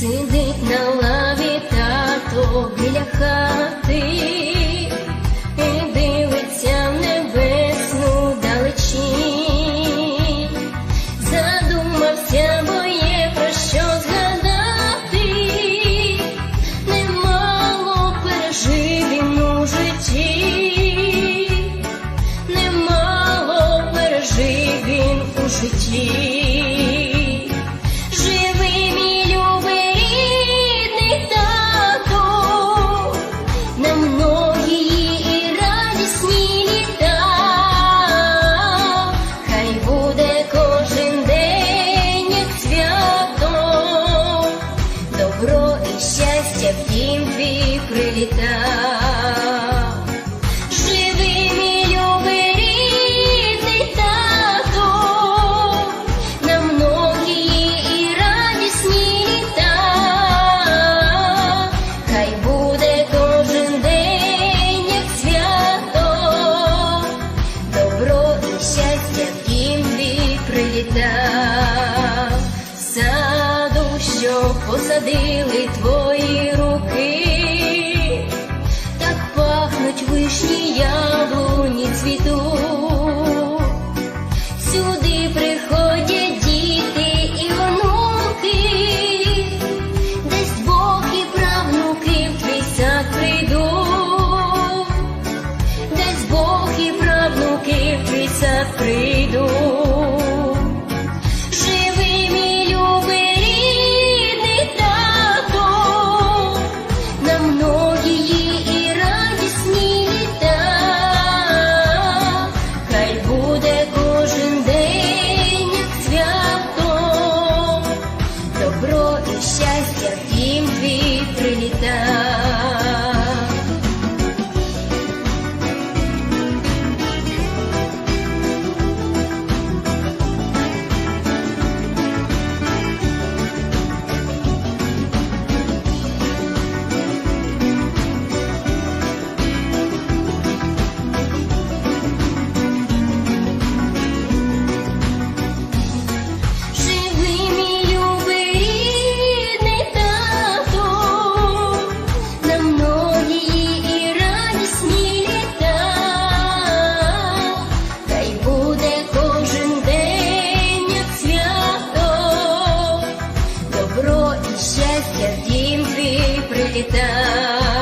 Сидить на лаві тато біля хати і дивиться в небесну далечінь. Задумався, бо є про що згадати, немало пережив він у житті, немало пережив він у житті. Щастя в дім твій прилітав. Мій любий тато, на многії і радісні хай буде кожен день як свято, добро і щастя в дім твій прилітав, посадили твої твій сад прийдуть. Живи, мій любий рідний тато, на хай буде кожен день свято, добро і щастя в дім твій приліта. я в дім твій.